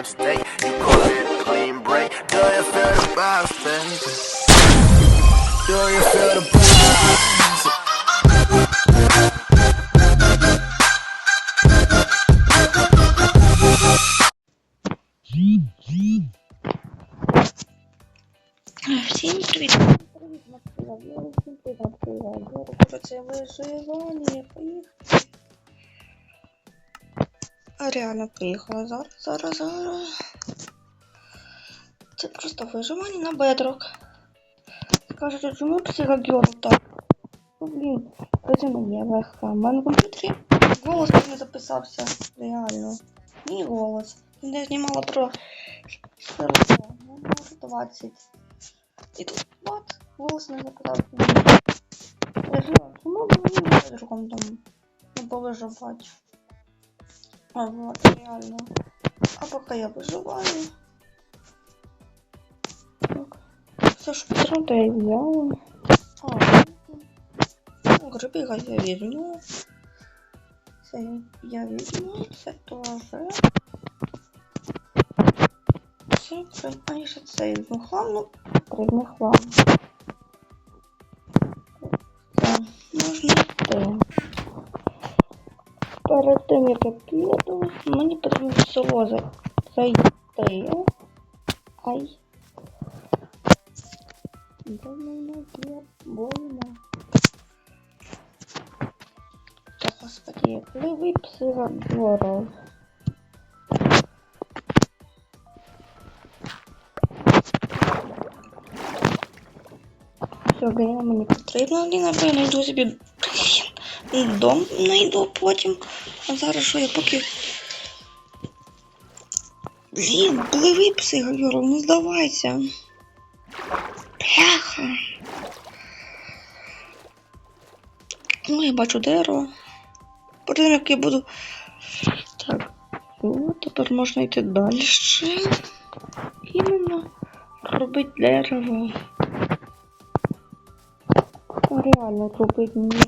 dream state. You call it a clean break. Do you feel the vibes, baby? Do you feel the vibes? Всім привіт! Привіт, Максима. Всім привіт, Максима. Я роблю це виживання. Реально поїхала. Зараз, зараз, зараз. Це просто виживання на бедрок. Скажете, чому психогер так? Ну, блін, це мені легко. У мене на комп'ютері голос не записався. Реально. Мій голос. Я знімала про Шерлока. Ну, може 20. І тут бац, голос не записався. Я жила, чому мені не другом там не повиживати? А вот, реально. А поки я виживаю. Так. Все, що потрібно, я взяла. А, ну, я візьму. Це я. Це, це, а і ще це візьму хлам, ну, потрібно хлам. Перед тим, як я піду, мені потрібно в село за- зайти. Ай. Де в мене є больно? Та, господи, як ви психогоров. Все, глина мені потрібна, глина, бо я знайду собі блін, дом знайду потім. А зараз що я поки. Блін, пливи психогоров, не здавайся. Бляха. Ну, я бачу дерево. Потім як я буду. Так. О, тепер можна йти далі. Іменно робити дерево. Реально робити мені.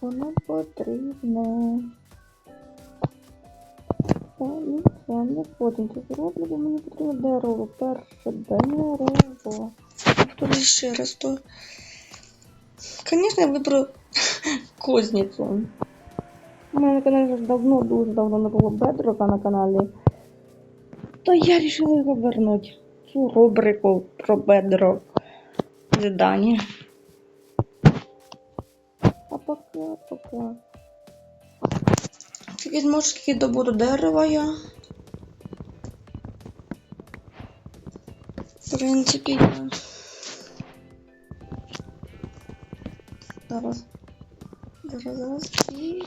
Воно потрібно. Та все, не потім це зроблю, бо мені потрібно дерево. Перше дерево. Повторю ще раз, то. Звісно, я виберу кузницю. У мене на каналі вже давно, дуже давно не було бедрока на каналі. То я вирішила його вернути. Цю рубрику про бедрок задання. А пока, пока. Тільки зможу скільки добуду дерева я. В принципі, я. Зараз. Зараз, зараз. І...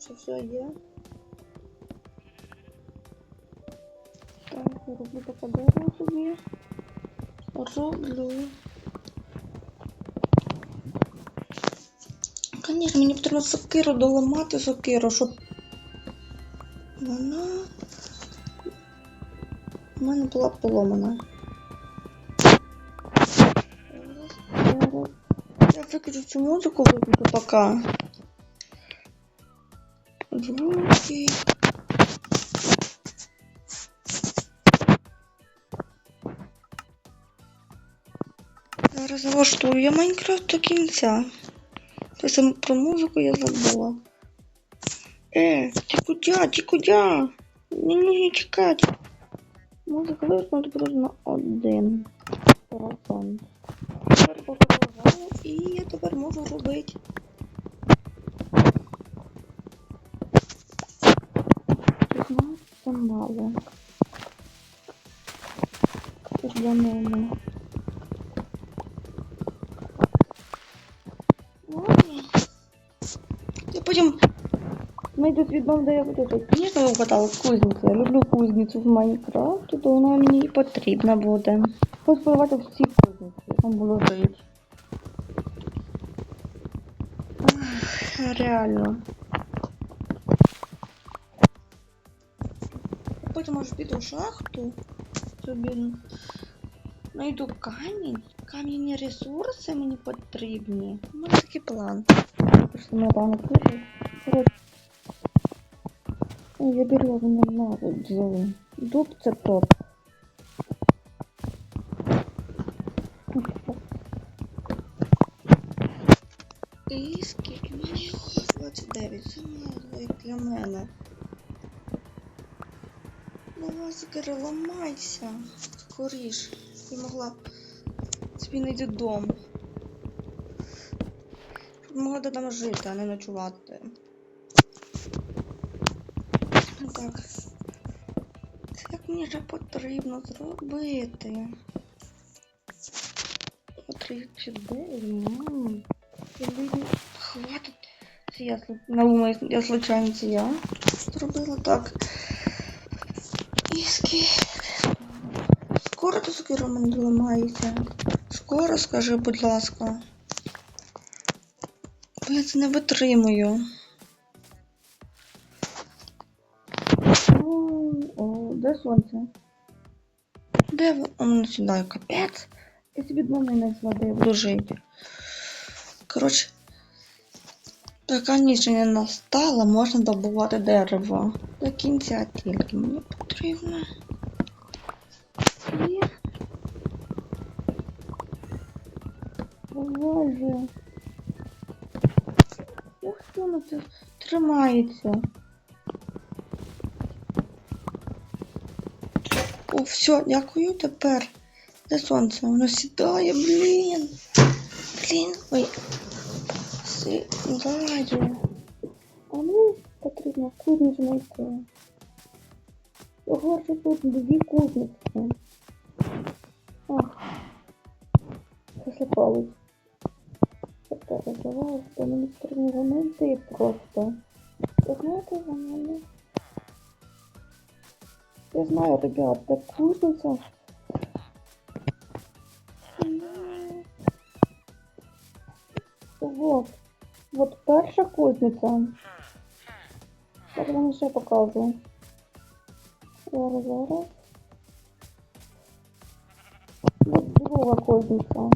Що все є. Так, роблю поки дерево собі. Роблю. Конечно, мені потрібно сокиру доламати сокиру, щоб вона у мене була поломана. Я виключу цю музику, виключу пока. Звуки. Зараз налаштую я Майнкрафт до кінця. Тобто про музику я забула. Е, ти кудя, ти кудя? Не нужно чекати. Музика вимкнути просто один. Телефон. Тепер продовжую і я тепер можу робити. Це мало. Для мене. Потім свій дом, де я буду жити. Звісно, ви вгадали кузницю. Я люблю кузницю в Майнкрафті, то вона мені і потрібна буде. Хочу подавати всі кузниці, там було жити. Реально. Потім може піду в шахту. Собі знайду камінь. Кам'яні ресурси мені потрібні. У мене такий план. Просто не рано пишу. Я беру ненавиджу. Дуб це топ. І скільки мені? 29. Це для мене. Ну, Лазикери, ламайся. Скоріш. Я могла собі знайти дом. Щоб могла там жити, а не ночувати. Так. Як мені вже потрібно зробити? 39, мам. Блін, Хватить. Це я сл- на уму, я случайно це я зробила так. І скільки? Скоро ти сокира мене ламається. Скоро скажи, будь ласка. Це не витримую. О, о, де сонце? Де ви? О, сідає капець. Я собі дому не знайшла, де я буду жити. Коротше, така ніч не настала, можна добувати дерево. До кінця тільки мені потрібно. І... Боже. Ух, що воно це тримається. О, все, дякую. Тепер. Де сонце? Воно сідає, блін. Блін. Ой. Сідає. А ну потрібно кузницю знайти. Ого, що тут дві кузниці. Ах. Засипались. Тепер розвиваю, що мені потрібно знайти просто. Ви знаєте, вони? Я знаю, ребят, де кузниця. Вот. Вот перша кузниця. Зараз вам ще покажу. Зараз, зараз. Вот друга кузниця.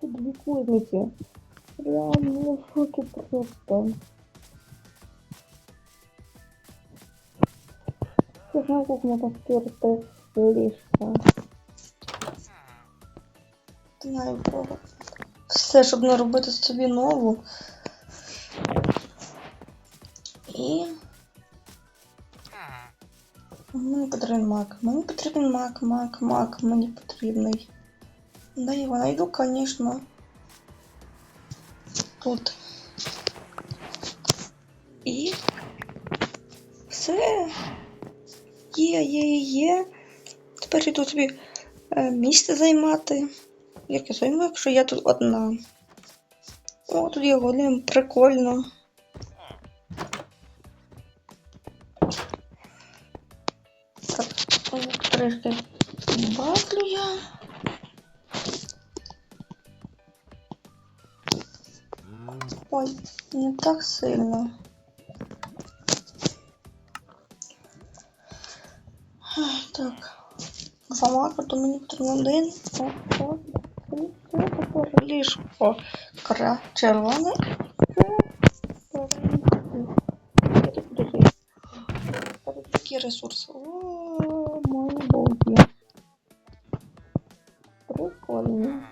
Тут дві кузниці. Реально я в шокі просто. Я знаю, як можна стерти ліжко. Знаю, правда. Все, щоб не робити собі нову. І. Мені потрібен мак. Мені потрібен мак, мак, мак, мені потрібний. Да, його знайду, звісно. Тут. І. Все. Є, є, є. Тепер йду собі е, місце займати. Як я займу, якщо я тут одна. О, тут є голем, прикольно. Так, трішки Ой, не так сильно. Так. Два мака, то мені потрібно один. Ліжко. Кра червоне. Такі ресурси. О, мої боги. Прикольно.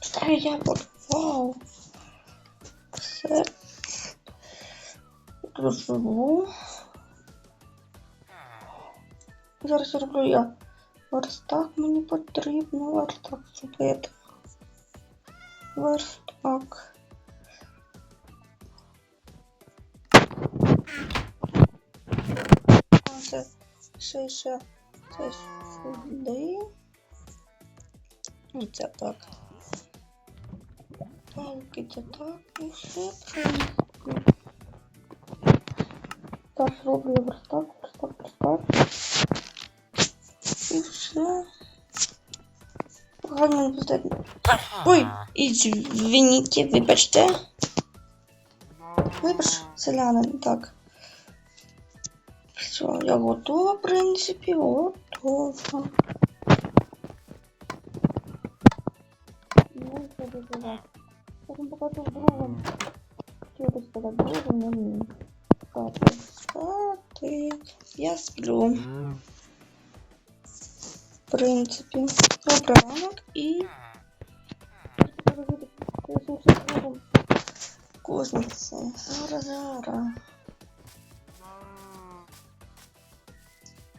Старий яблук. Вау. Живу. Зараз роблю я. Верстак мені потрібно верстак зробити. Верстак. Це ще ще це сюди. І це так. Палки це так і все принципі. Так, роблю верстак, верстак, верстак. І все. Гарно не потрібно. Ой, извините, вибачте. Вибач, селянин, так. Все, я готова, в принципі, готова. Ну, доживати. Я вам покажу в другому. Хотіла би сказати, другому, не так. Роблю. В принципі, роблю ранок і кузниці. Зараз, зараз.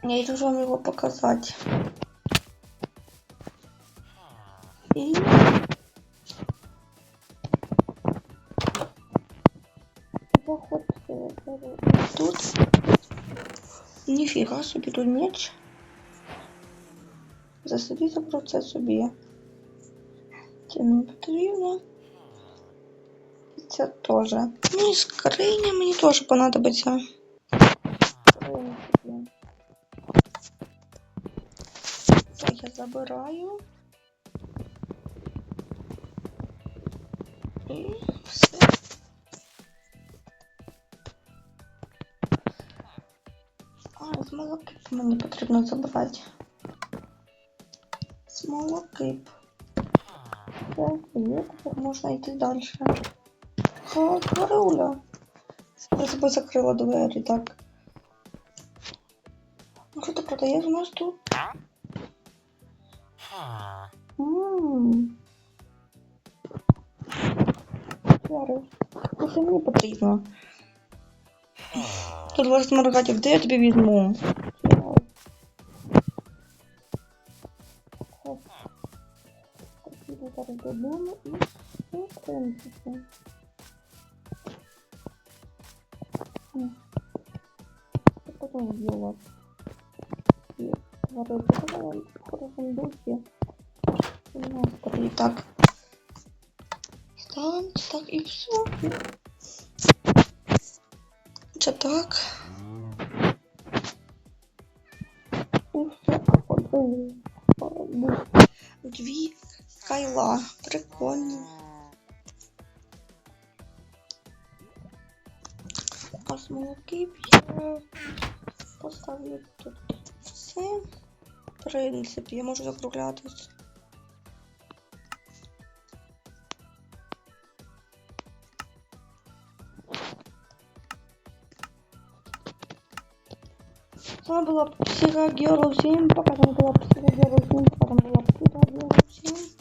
Я йду ж вам його показати. І... Заходьте тут. Ніфіга собі тут меч. За собі забрав це собі. Це мені потрібно. І це теж. Ну і скриня мені теж понадобиться. Це я забираю. І смолокип мені потрібно забрати. Смолокип. Тепер можна йти далі. Харуля. Я собі закрила двері, так. Ну що ти продаєш у нас тут? Ммм. Зараз. Це мені потрібно. Тут вас сморгатів, де я тобі візьму? Хоп. Так, зараз так. Стан, так і все. Це так. Дві кайла. Прикольно. А смолки я поставлю тут. Все. В принципі, я можу Sonra bu laptop sigara giyiyor olsun. Bakalım bu laptop sigara giyiyor olsun. Bakalım bu laptop sigara giyiyor olsun.